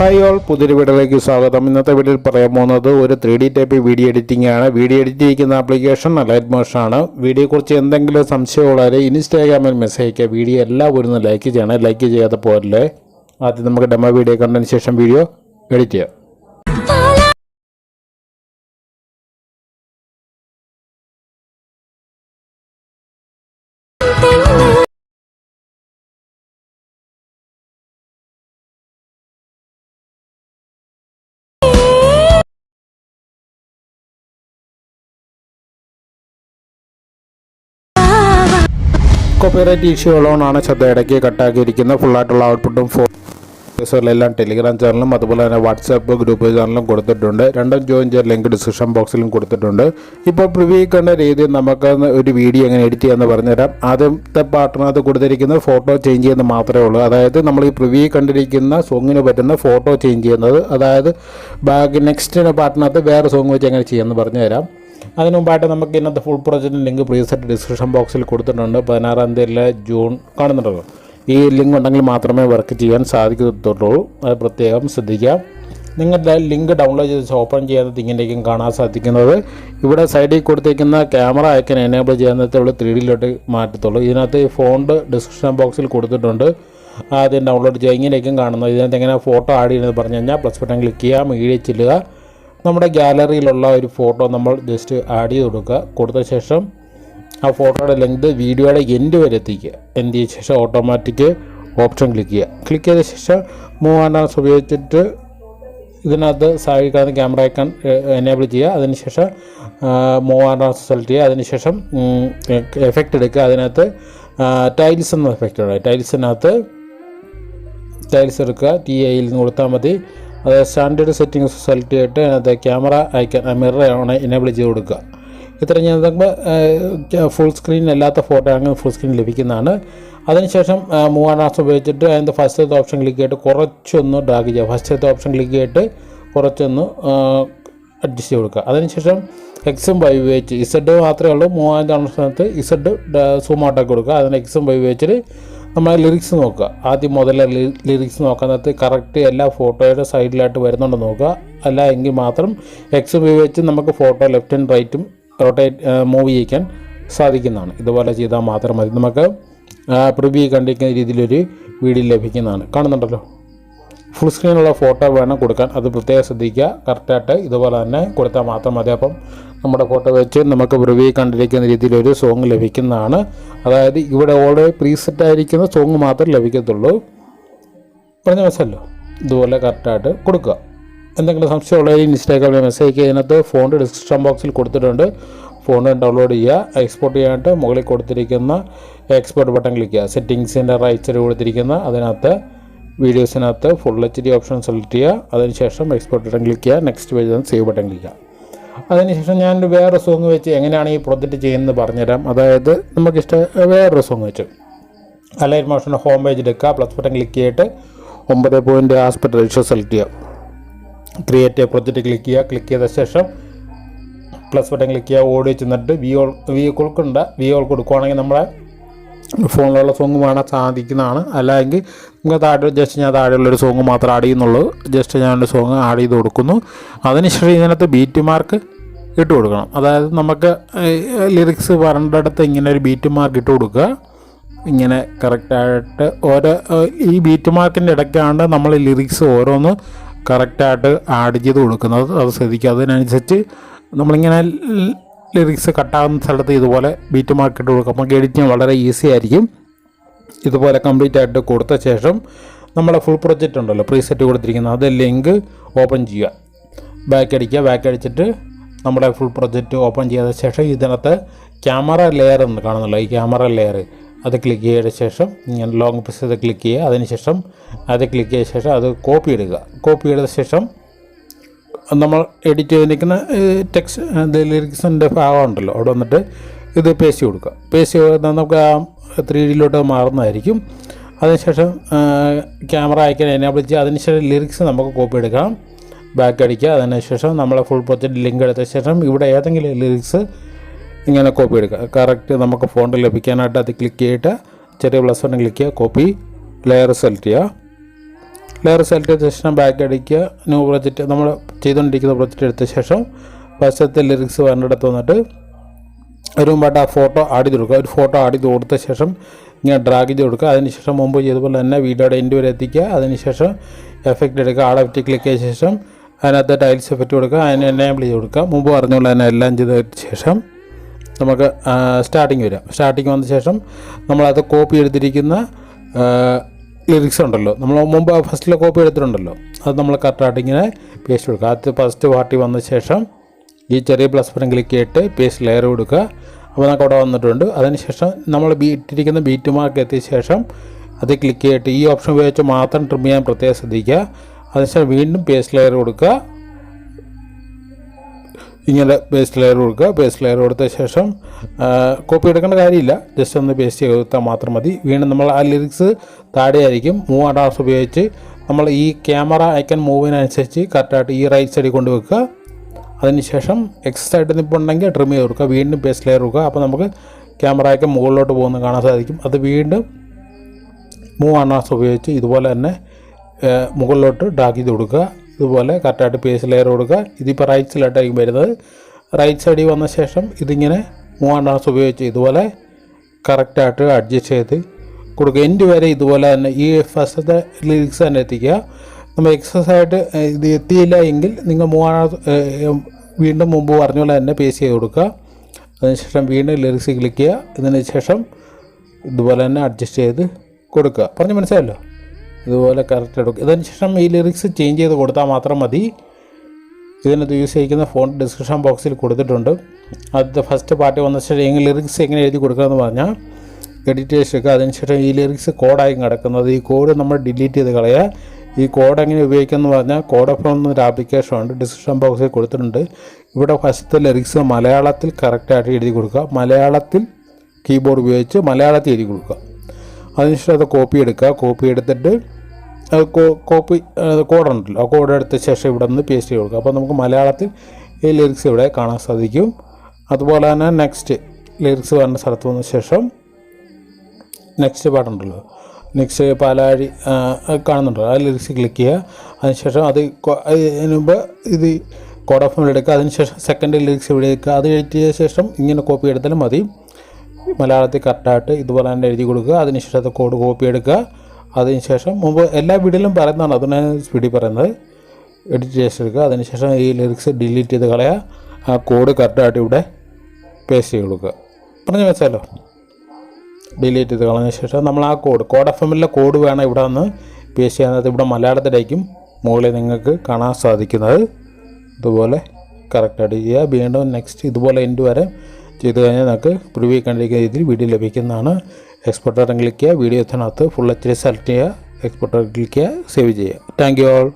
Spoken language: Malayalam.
ഹായ് ഓൾ പുതിയൊരു വീഡിയോയിലേക്ക് സ്വാഗതം. ഇന്നത്തെ വീഡിയോയിൽ പറയാൻ പോകുന്നത് ഒരു three D type video editing ആണ്. വീഡിയോ എഡിറ്റ് ചെയ്യുന്ന ആപ്ലിക്കേഷൻ ലൈറ്റ് മോഷൻ ആണ്. വീഡിയോയെക്കുറിച്ച് എന്തെങ്കിലും സംശയമുള്ളവർ ഇൻസ്റ്റാഗ്രാമിൽ മെസ്സേജ് അയക്കുക വീഡിയോ എല്ലാം ഒന്ന് ലൈക്ക് ചെയ്യണം. ലൈക്ക് ചെയ്യാതെ പോരല്ലേ? ആദ്യം നമുക്ക് ഡെമോ വീഡിയോ കണ്ടതിന് ശേഷം വീഡിയോ എഡിറ്റ് ചെയ്യാം. കോപ്പിറൈറ്റ് ഇഷ്യൂ ഉള്ളതുകൊണ്ടാണ് ശ്രദ്ധ ഇടയ്ക്ക് കട്ടാക്കിയിരിക്കുന്നത്. ഫുള്ളായിട്ടുള്ള ഔട്ട്പുട്ടും ഫോട്ടോസുകളെല്ലാം ടെലിഗ്രാം ചാനലും അതുപോലെ തന്നെ വാട്സാപ്പ് ഗ്രൂപ്പ് ചാനലും കൊടുത്തിട്ടുണ്ട്. രണ്ടും ജോയിൻ ചെയ്യാൻ ലിങ്ക് ഡിസ്ക്രിപ്ഷൻ ബോക്സിലും കൊടുത്തിട്ടുണ്ട്. ഇപ്പോൾ പ്രിവ്യൂ കണ്ട രീതിയിൽ നമുക്ക് ഒരു വീഡിയോ എങ്ങനെ എഡിറ്റ് ചെയ്യാമെന്ന് പറഞ്ഞുതരാം. ആദ്യത്തെ പാട്ടിനകത്ത് കൊടുത്തിരിക്കുന്നത് ഫോട്ടോ ചേഞ്ച് ചെയ്യുന്നത് മാത്രമേ ഉള്ളൂ. അതായത് നമ്മൾ ഈ പ്രിവ്യൂ കണ്ടിരിക്കുന്ന സോങ്ങിന് പറ്റുന്ന ഫോട്ടോ ചേഞ്ച് ചെയ്യുന്നത്. അതായത് ബാക്കി നെക്സ്റ്റ് പാട്ടിനകത്ത് വേറെ സോങ് വെച്ച് എങ്ങനെ ചെയ്യാമെന്ന് പറഞ്ഞുതരാം. അതിന് മുമ്പായിട്ട് നമുക്ക് ഇന്നത്തെ ഫുൾ പ്രൊജക്റ്റിന്റെ ലിങ്ക് പ്രീസെറ്റ് ഡിസ്ക്രിപ്ഷൻ ബോക്സിൽ കൊടുത്തിട്ടുണ്ട്. പതിനാറാം തീയതിയിലെ ജൂൺ കാണുന്നുണ്ടല്ലോ. ഈ ലിങ്ക് ഉണ്ടെങ്കിൽ മാത്രമേ വർക്ക് ചെയ്യാൻ സാധിക്കത്തുള്ളൂ. അത് പ്രത്യേകം ശ്രദ്ധിക്കുക. നിങ്ങളുടെ ലിങ്ക് ഡൗൺലോഡ് ചെയ്ത് ഓപ്പൺ ചെയ്യാതെ ഇങ്ങനെയൊക്കെയും കാണാൻ സാധിക്കുന്നത്. ഇവിടെ സൈഡിൽ കൊടുത്തേക്കുന്ന ക്യാമറ ഐക്കൻ എനേബിൾ ചെയ്യാനത്തെ ഇവിടെ ത്രീ ഡിയിലോട്ട് മാറ്റത്തുള്ളൂ. ഇതിനകത്ത് ഫോണ്ട് ഡിസ്ക്രിപ്ഷൻ ബോക്സിൽ കൊടുത്തിട്ടുണ്ട്. ആദ്യം ഡൗൺലോഡ് ചെയ്യുക. ഇങ്ങനെയൊക്കെയും കാണുന്നത് ഇതിനകത്ത് എങ്ങനെ ഫോട്ടോ ആഡ് ചെയ്യുന്നത് പറഞ്ഞു കഴിഞ്ഞാൽ പ്ലസ് ബട്ടൺ ക്ലിക്ക് ചെയ്യുക. മീഡിയ ചെല്ലുക. നമ്മുടെ ഗാലറിയിലുള്ള ഒരു ഫോട്ടോ നമ്മൾ ജസ്റ്റ് ആഡ് ചെയ്ത് കൊടുക്കുക. കൊടുത്ത ശേഷം ആ ഫോട്ടോയുടെ ലെങ്ത് വീഡിയോയുടെ എൻഡ് വരെ എത്തിക്കുക. എൻഡ് ചെയ്ത ശേഷം ഓട്ടോമാറ്റിക് ഓപ്ഷൻ ക്ലിക്ക് ചെയ്യുക. ക്ലിക്ക് ചെയ്ത ശേഷം മൂവ് ആൻഡ് ഉപയോഗിച്ചിട്ട് ഇതിനകത്ത് സഹായിക്കാവുന്ന ക്യാമറ ഐക്കൺ എനേബിൾ ചെയ്യുക. അതിനുശേഷം മൂവ് ആൻഡ് സെലക്ട് ചെയ്യുക. അതിനുശേഷം എഫക്റ്റ് എടുക്കുക. അതിനകത്ത് ടൈൽസ് എന്ന എഫക്റ്റ് ഉണ്ട് ടൈൽസിനകത്ത് ടൈൽസ് എടുക്കുക. ടി ഐയിൽ നിന്ന് കൊടുത്താൽ മതി. അത് സ്റ്റാൻഡേർഡ് സെറ്റിങ്സ് സെലക്ട് ചെയ്തിട്ട് അതിനകത്ത് ക്യാമറ ഐക്കൺ മിറർ ആണ് എനേബിൾ ചെയ്ത് കൊടുക്കുക. ഇത്ര ചെയ്യുമ്പോൾ ഫുൾ സ്ക്രീൻ അല്ലാത്ത ഫോട്ടോ ആണെങ്കിൽ ഫുൾ സ്ക്രീൻ ലഭിക്കുന്നതാണ്. അതിനുശേഷം മൂവാനാസ് ഉപയോഗിച്ചിട്ട് അതിന്റെ ഫസ്റ്റത്തെ ഓപ്ഷൻ ക്ലിക്ക് ചെയ്തിട്ട് കുറച്ചൊന്ന് ഡ്രാഗ് ചെയ്യുക. ഫസ്റ്റത്തെ ഓപ്ഷൻ ക്ലിക്ക് ചെയ്തിട്ട് കുറച്ചൊന്ന് അഡ്ജസ്റ്റ് ചെയ്ത് കൊടുക്കുക. അതിനുശേഷം എക്സും വൈ ഉപയോഗിച്ച് ഇസഡ് മാത്രമേ ഉള്ളൂ. മൂവായിരം സ്ഥാനത്ത് ഇസഡ് സൂം കൊടുക്കുക. അതിന് എക്സും വൈ ഉപയോഗിച്ചിട്ട് നമ്മൾ ലിറിക്സ് നോക്കുക. ആദ്യം മുതലേ ലിറിക്സ് നോക്കുന്നത് കറക്റ്റ് എല്ലാ ഫോട്ടോയുടെ സൈഡിലായിട്ട് വരുന്നുണ്ടോ നോക്കുക. അല്ല എങ്കിൽ മാത്രം എക്സ് ഉപയോഗിച്ച് നമുക്ക് ഫോട്ടോ ലെഫ്റ്റ് ആൻഡ് റൈറ്റും റൊട്ടേറ്റ് മൂവ് ചെയ്യിക്കാൻ സാധിക്കുന്നതാണ്. ഇതുപോലെ ചെയ്താൽ മാത്രം മതി. നമുക്ക് പ്രിവ്യൂ കണ്ടിരിക്കുന്ന രീതിയിലൊരു വീഡിയോ ലഭിക്കുന്നതാണ്. കാണുന്നുണ്ടല്ലോ? ഫുൾ സ്ക്രീനുള്ള ഫോട്ടോ വേണം കൊടുക്കാൻ. അത് പ്രത്യേകം ശ്രദ്ധിക്കുക. കറക്റ്റായിട്ട് ഇതുപോലെ തന്നെ കൊടുത്താൽ മാത്രം മതി. അപ്പം നമ്മുടെ ഫോട്ടോ വെച്ച് നമുക്ക് പ്രിവ്യൂ കണ്ടിരിക്കുന്ന രീതിയിലൊരു സോങ് ലഭിക്കുന്നതാണ്. അതായത് ഇവിടെ ഓൾറെഡി പ്രീസെറ്റ് ആയിരിക്കുന്ന സോങ് മാത്രമേ ലഭിക്കത്തുള്ളൂ. പറഞ്ഞ മനസ്സല്ലോ ഇതുപോലെ കറക്റ്റായിട്ട് കൊടുക്കുക. എന്തെങ്കിലും സംശയമുള്ളവർ ഇൻസ്റ്റാഗ്രാമിൽ മെസ്സേജ് ഇതിനകത്ത് ഫോണിന്റെ ഡിസ്ക്രിപ്ഷൻ ബോക്സിൽ കൊടുത്തിട്ടുണ്ട്. ഫോൺ ഡൗൺലോഡ് ചെയ്യുക. എക്സ്പോർട്ട് ചെയ്യാനായിട്ട് മുകളിൽ കൊടുത്തിരിക്കുന്ന എക്സ്പോർട്ട് ബട്ടൺ ക്ലിക്ക് ചെയ്യുക. സെറ്റിങ്സിന്റെ റൈറ്റ് സൈഡ് കൊടുത്തിരിക്കുന്ന അതിനകത്ത് വീഡിയോസിനകത്ത് full H D option select ചെയ്യുക. അതിനുശേഷം എക്സ്പോർട്ട് ബട്ടൺ ക്ലിക്ക് ചെയ്യുക. Next page save button click ചെയ്യുക. അതിനുശേഷം ഞാൻ വേറെ സോങ് വെച്ച് എങ്ങനെയാണ് ഈ പ്രൊജക്റ്റ് ചെയ്യുന്നത് പറഞ്ഞുതരാം. അതായത് നമുക്കിഷ്ടം വേറൊരു സോങ് വെച്ച്. അലൈൻ മോഷന്റെ ഹോം പേജ് എടുക്കുക. പ്ലസ് ബട്ടൺ ക്ലിക്ക് ചെയ്തിട്ട് ഒമ്പത് പോയിന്റ് ആസ്പെക്ട് റേഷ്യോ സെലക്ട് ചെയ്യുക. ക്രിയേറ്റ് പ്രൊജക്റ്റ് ക്ലിക്ക് ചെയ്യുക. ക്ലിക്ക് ചെയ്ത ശേഷം പ്ലസ് ബട്ടൺ ക്ലിക്ക് ചെയ്യുക. ഓടി ചെന്നിട്ട് വി ഓൾ വി കൊടുക്കണ്ട വി ഓൾ കൊടുക്കുകയാണെങ്കിൽ നമ്മളെ ഫോണിലുള്ള സോങ് വേണം സാധിക്കുന്നതാണ്. അല്ലെങ്കിൽ നമുക്ക് താഴെ ജസ്റ്റ് ഞാൻ താഴെയുള്ളൊരു സോങ് മാത്രം ആഡ് ചെയ്യുന്നുള്ളൂ. ജസ്റ്റ് ഞാൻ ഒരു സോങ് ആഡ് ചെയ്ത് കൊടുക്കുന്നു. അതിനുശേഷം ഇതിനകത്ത് ബീറ്റ് മാർക്ക് ഇട്ട് കൊടുക്കണം. അതായത് നമുക്ക് ലിറിക്സ് വരേണ്ടടുത്ത് ഇങ്ങനെ ഒരു ബീറ്റ് മാർക്ക് ഇട്ട് കൊടുക്കുക. ഇങ്ങനെ കറക്റ്റായിട്ട് ഓരോ ഈ ബീറ്റ് മാർക്കിന്റെ ഇടയ്ക്കാണ് നമ്മൾ ലിറിക്സ് ഓരോന്ന് കറക്റ്റായിട്ട് ആഡ് ചെയ്ത് കൊടുക്കുന്നത്. അത് ശ്രദ്ധിക്കുക. അതിനനുസരിച്ച് നമ്മളിങ്ങനെ ലിറിക്സ് കട്ടാകുന്ന സ്ഥലത്ത് ഇതുപോലെ ബീറ്റ് മാർക്ക് ഇട്ട് കൊടുക്കുക നമുക്ക് എഡിറ്റ് ചെയ്യാൻ വളരെ ഈസി ആയിരിക്കും. ഇതുപോലെ കംപ്ലീറ്റ് ആയിട്ട് കൊടുത്ത ശേഷം നമ്മളെ ഫുൾ പ്രൊജക്റ്റ് ഉണ്ടല്ലോ പ്രീസെറ്റ് കൊടുത്തിരിക്കുന്നത്. അത് ലിങ്ക് ഓപ്പൺ ചെയ്യുക. ബാക്ക് അടിക്കുക. ബാക്ക് അടിച്ചിട്ട് നമ്മുടെ ഫുൾ പ്രൊജക്റ്റ് ഓപ്പൺ ചെയ്ത ശേഷം ഇതിനകത്ത് ക്യാമറ ലെയർ എന്ന് കാണുന്നല്ലോ ഈ ക്യാമറ ലെയർ അത് ക്ലിക്ക് ചെയ്ത ശേഷം ഇങ്ങനെ ലോങ് പ്രസ് ചെയ്ത് ക്ലിക്ക് ചെയ്യുക. അതിനുശേഷം അത് ക്ലിക്ക് ചെയ്ത ശേഷം അത് കോപ്പി എടുക്കുക. കോപ്പി എടുത്ത ശേഷം നമ്മൾ എഡിറ്റ് ചെയ്തിരിക്കുന്ന ടെക്സ്റ്റ് ലിറിക്സിന്റെ ഭാഗമുണ്ടല്ലോ അവിടെ വന്നിട്ട് ഇത് പേസ്റ്റ് കൊടുക്കുക. പേസ്റ്റ് ചെയ്താൽ നമുക്ക് ആ ത്രീ ഡിയിലോട്ട് മാറുന്നതായിരിക്കും. അതിനുശേഷം ക്യാമറ അയക്കാൻ എനേബിൾ ചെയ്യുക അതിനുശേഷം ലിറിക്സ് നമുക്ക് കോപ്പി എടുക്കാം. ബാക്ക് അടിക്കുക. അതിനുശേഷം നമ്മളെ ഫുൾ പ്രൊജക്റ്റ് ലിങ്ക് എടുത്ത ശേഷം ഇവിടെ ഏതെങ്കിലും ലിറിക്സ് ഇങ്ങനെ കോപ്പി എടുക്കുക. കറക്റ്റ് നമുക്ക് ഫോണിൽ ലഭിക്കാനായിട്ട് അത് ക്ലിക്ക് ചെയ്തിട്ട് ചെറിയ പ്ലസ് വൺ ക്ലിക്ക് ചെയ്യുക കോപ്പി ലെയർ സെലക്ട് ചെയ്യുക. ലെയർ റിസൾട്ട് ചെയ്ത ശേഷം ബാക്ക് അടിക്കുക ന്യൂ പ്രൊജക്റ്റ് നമ്മൾ ചെയ്തുകൊണ്ടിരിക്കുന്ന പ്രൊജക്റ്റ് എടുത്ത ശേഷം വശത്തെ ലിറിക്സ് വരേണ്ടിടത്ത് വന്നിട്ട് ഒരു മുമ്പായിട്ട് ആ ഫോട്ടോ ആഡ് ചെയ്ത് കൊടുക്കുക. ഒരു ഫോട്ടോ ആഡ് ചെയ്ത് കൊടുത്ത ശേഷം ഇങ്ങനെ ഡ്രാഗ് ചെയ്ത് കൊടുക്കുക. അതിനുശേഷം മുമ്പ് ചെയ്തപോലെ തന്നെ വീഡിയോയുടെ എൻഡ് വരെ എത്തിക്കുക. അതിനുശേഷം എഫക്റ്റ് എടുക്കുക. ആടെ പറ്റി ക്ലിക്ക് ചെയ്ത ശേഷം അതിനകത്ത് ടൈൽസ് എഫക്റ്റ് കൊടുക്കുക. അതിന് എനേബിൾ ചെയ്ത് കൊടുക്കുക. മുമ്പ് പറഞ്ഞുള്ള തന്നെ എല്ലാം ചെയ്തതിന് ശേഷം നമുക്ക് സ്റ്റാർട്ടിങ് വരാം സ്റ്റാർട്ടിങ് വന്ന ശേഷം നമ്മളത് കോപ്പി എടുത്തിരിക്കുന്ന ലിറിക്സ് ഉണ്ടല്ലോ. നമ്മൾ മുമ്പ് ഫസ്റ്റിലെ കോപ്പി എടുത്തിട്ടുണ്ടല്ലോ. അത് നമ്മൾ കറക്റ്റായിട്ട് ഇങ്ങനെ പേസ്റ്റ് കൊടുക്കുക. ആദ്യത്തെ ഫസ്റ്റ് പാർട്ടി വന്ന ശേഷം ഈ ചെറിയ പ്ലസ് ബട്ടൺ ക്ലിക്ക് ചെയ്തിട്ട് പേസ്റ്റ് ലെയർ കൊടുക്കുക. അപ്പോൾ നമുക്ക് അവിടെ വന്നിട്ടുണ്ട്. അതിനുശേഷം നമ്മൾ ബീറ്റിരിക്കുന്ന ബീറ്റ് മാർക്ക് എത്തിയ ശേഷം അത് ക്ലിക്ക് ചെയ്തിട്ട് ഈ ഓപ്ഷൻ ഉപയോഗിച്ച് മാത്രം ട്രിം ചെയ്യാൻ പ്രത്യേകം ശ്രദ്ധിക്കുക. അതിനുശേഷം വീണ്ടും പേസ്റ്റ് ലെയർ കൊടുക്കുക. ഇങ്ങനെ പേസ്റ്റ് ലെയർ കൊടുക്കുക. പേസ്റ്റ് ലെയർ കൊടുത്ത ശേഷം കോപ്പി എടുക്കേണ്ട കാര്യമില്ല. ജസ്റ്റ് ഒന്ന് പേസ്റ്റ് ചെയ്ത് കൊടുത്താൽ മാത്രം മതി. വീണ്ടും നമ്മൾ ആ ലിറിക്സ് താഴെയായിരിക്കും. മൂവ് അഡാസ് ഉപയോഗിച്ച് നമ്മൾ ഈ ക്യാമറ ഐക്കൺ മൂവിനനുസരിച്ച് കറക്റ്റായിട്ട് ഈ റൈറ്റ് സൈഡിൽ കൊണ്ടുവെക്കുക അതിനുശേഷം എക്സസ് ആയിട്ട് നിൽപ്പുണ്ടെങ്കിൽ ട്രിം ചെയ്ത് കൊടുക്കുക. വീണ്ടും പേസ്റ്റ് ലെയർ കൊടുക്കുക. അപ്പോൾ നമുക്ക് ക്യാമറ ഐക്കൺ മുകളിലോട്ട് പോകുന്നത് കാണാൻ സാധിക്കും. അത് വീണ്ടും മൂവ് അണ്ണാസ് ഉപയോഗിച്ച് ഇതുപോലെ തന്നെ മുകളിലോട്ട് ഡാക്ക് ചെയ്ത് കൊടുക്കുക. ഇതുപോലെ കറക്റ്റായിട്ട് പേസ് ലെയർ കൊടുക്കുക. ഇതിപ്പോൾ റൈറ്റ് സൈഡിലായിട്ടായിരിക്കും വരുന്നത്. റൈറ്റ് സൈഡിൽ വന്ന ശേഷം ഇതിങ്ങനെ മൂവ് അണ്ണാസ് ഉപയോഗിച്ച് ഇതുപോലെ കറക്റ്റായിട്ട് അഡ്ജസ്റ്റ് ചെയ്ത് കൊടുക്കുക. എൻഡ് വരെ ഇതുപോലെ തന്നെ ഈ ഫസ്റ്റത്തെ ലിറിക്സ് തന്നെ എത്തിക്കുക. നമ്മൾ എക്സസ് ആയിട്ട് ഇത് എത്തിയില്ല എങ്കിൽ നിങ്ങൾ മൂവ് വീണ്ടും മുമ്പ് പറഞ്ഞ പോലെ തന്നെ പേസ് ചെയ്ത് കൊടുക്കുക. അതിനുശേഷം വീണ്ടും ലിറിക്സ് ക്ലിക്ക് ചെയ്യുക. ഇതിന് ശേഷം ഇതുപോലെ തന്നെ അഡ്ജസ്റ്റ് ചെയ്ത് കൊടുക്കുക. പറഞ്ഞ് മനസ്സിലായല്ലോ? ഇതുപോലെ കറക്റ്റ് എടുക്കും. ഇതിന് ശേഷം ഈ ലിറിക്സ് ചേഞ്ച് ചെയ്ത് കൊടുത്താൽ മാത്രം മതി. ഇതിനകത്ത് യൂസ് ചെയ്യിക്കുന്ന ഫോൺ ഡിസ്ക്രിപ്ഷൻ ബോക്സിൽ കൊടുത്തിട്ടുണ്ട്. ആദ്യത്തെ ഫസ്റ്റ് പാർട്ടി വന്ന ശേഷം എങ്ങനെ ലിറിക്സ് എങ്ങനെ എഴുതി കൊടുക്കുകയെന്ന് പറഞ്ഞാൽ എഡിറ്റേഴ്സ് എടുക്കുക അതിനുശേഷം ഈ ലിറിക്സ് കോഡായി കിടക്കുന്നത്. ഈ കോഡ് നമ്മൾ ഡിലീറ്റ് ചെയ്ത് കളയുക ഈ കോഡ് എങ്ങനെ ഉപയോഗിക്കുമെന്ന് പറഞ്ഞാൽ കോഡ് ഓഫ് എന്നൊരു ആപ്ലിക്കേഷൻ ഉണ്ട് ഡിസ്ക്രിപ്ഷൻ ബോക്സിൽ കൊടുത്തിട്ടുണ്ട്. ഇവിടെ ഫസ്റ്റ് ലിറിക്സ് മലയാളത്തിൽ കറക്റ്റായിട്ട് എഴുതി കൊടുക്കുക. മലയാളത്തിൽ കീബോർഡ് ഉപയോഗിച്ച് മലയാളത്തിൽ എഴുതി കൊടുക്കുക. അതിനുശേഷം അത് കോപ്പി എടുക്കുക. കോപ്പി എടുത്തിട്ട് കോപ്പി കോഡുണ്ടല്ലോ ആ കോഡ് എടുത്ത ശേഷം ഇവിടെ നിന്ന് പേസ്റ്റ് ചെയ്ത് കൊടുക്കുക. അപ്പോൾ നമുക്ക് മലയാളത്തിൽ ഈ ലിറിക്സ് ഇവിടെ കാണാൻ സാധിക്കും. അതുപോലെ തന്നെ നെക്സ്റ്റ് ലിറിക്സ് വരുന്ന സ്ഥലത്ത് വന്ന ശേഷം നെക്സ്റ്റ് പാട്ടുണ്ടല്ലോ നെക്സ്റ്റ് പാലാഴി കാണുന്നുണ്ടല്ലോ. ആ ലിറിക്സ് ക്ലിക്ക് ചെയ്യുക. അതിനുശേഷം അത് മുമ്പ് ഇത് കോഡ് ഓഫ് എടുക്കുക. അതിനുശേഷം സെക്കൻഡ് ലിറിക്സ് ഇവിടെ എടുക്കുക. അത് എഴുതിയ ശേഷം ഇങ്ങനെ കോപ്പി എടുത്താലും മതി. മലയാളത്തിൽ കറക്റ്റായിട്ട് ഇതുപോലെ തന്നെ എഴുതി കൊടുക്കുക അതിനുശേഷം അത് കോഡ് കോപ്പി എടുക്കുക. അതിനുശേഷം മുമ്പ് എല്ലാ വീഡിയോയിലും പറയുന്നതാണ് അതിനാണ് സ്പീഡിൽ പറയുന്നത്. എഡിറ്റ് ചെയ്ത് എടുക്കുക അതിനുശേഷം ഈ ലിറിക്സ് ഡിലീറ്റ് ചെയ്ത് കളയുക. ആ കോഡ് കറക്റ്റായിട്ട് ഇവിടെ പേസ്റ്റ് ചെയ്ത് കൊടുക്കുക. പറഞ്ഞു വെച്ചാലോ? ഡിലീറ്റ് ചെയ്ത് കളഞ്ഞ ശേഷം നമ്മൾ ആ കോഡ് കോഡ് എഫ് എമ്മിലെ കോഡ് വേണം ഇവിടെ നിന്ന് പേസ്റ്റ് ചെയ്യാനത് ഇവിടെ മലയാളത്തിലായിരിക്കും മുകളിൽ നിങ്ങൾക്ക് കാണാൻ സാധിക്കുന്നത്. ഇതുപോലെ കറക്റ്റായിട്ട് ചെയ്യുക. വീണ്ടും നെക്സ്റ്റ് ഇതുപോലെ എൻഡ് വരെ ചെയ്ത് കഴിഞ്ഞാൽ നമുക്ക് പ്രിവ്യൂ കണ്ടിരിക്കുന്ന രീതിയിൽ വീഡിയോ ലഭിക്കുന്നതാണ്. എക്സ്പോർട്ടർ ക്ലിക്ക് ചെയ്യുക video full H D select ചെയ്യുക എക്സ്പോർട്ടർ ക്ലിക്ക് ചെയ്യുക സേവ് ചെയ്യുക. Thank you all